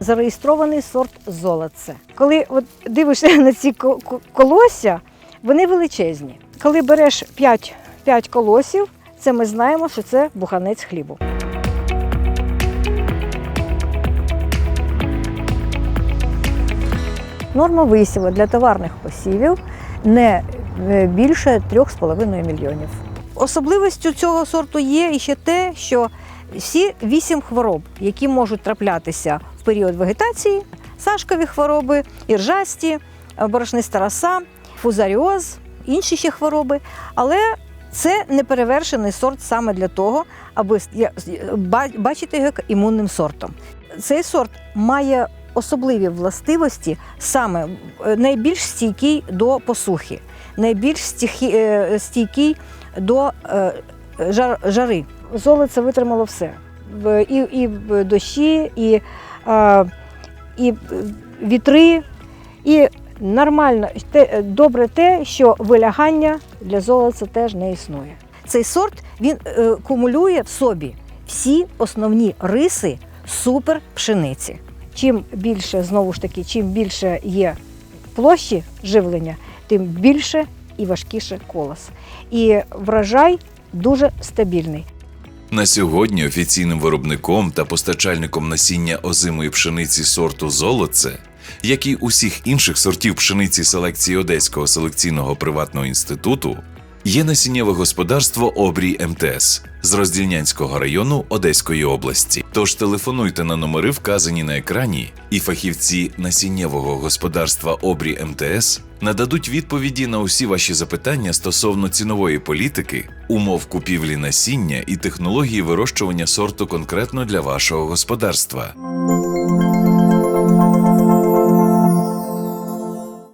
Зареєстрований сорт золоце. Коли от дивишся на ці ко- ко- колосся, вони величезні. Коли береш 5, 5 колосів, це ми знаємо, що це буханець хлібу. Норма висіву для товарних посівів не е, більше 3,5 мільйонів. Особливістю цього сорту є іще те, що всі вісім хвороб, які можуть траплятися в період вегетації, сашкові хвороби, іржасті, борошниста роса, фузаріоз, інші ще хвороби. Але це неперевершений сорт саме для того, аби бачити його імунним сортом. Цей сорт має особливі властивості, саме е, найбільш стійкий до посухи, найбільш е, стійкий до е, жар, жари. Золоце витримало все. І, і дощі, і, і вітри, і нормально те, добре те, що вилягання для золота теж не існує. Цей сорт він е, кумулює в собі всі основні риси супер пшениці. Чим більше, знову ж таки, чим більше є площі живлення, тим більше і важкіше колос. І врожай дуже стабільний. На сьогодні офіційним виробником та постачальником насіння озимої пшениці сорту золоце, як і усіх інших сортів пшениці селекції Одеського селекційного приватного інституту, є насіннєве господарство Обрій МТС з Роздільнянського району Одеської області. Тож телефонуйте на номери, вказані на екрані, і фахівці насіннєвого господарства Обрій МТС нададуть відповіді на усі ваші запитання стосовно цінової політики, умов купівлі насіння і технології вирощування сорту конкретно для вашого господарства.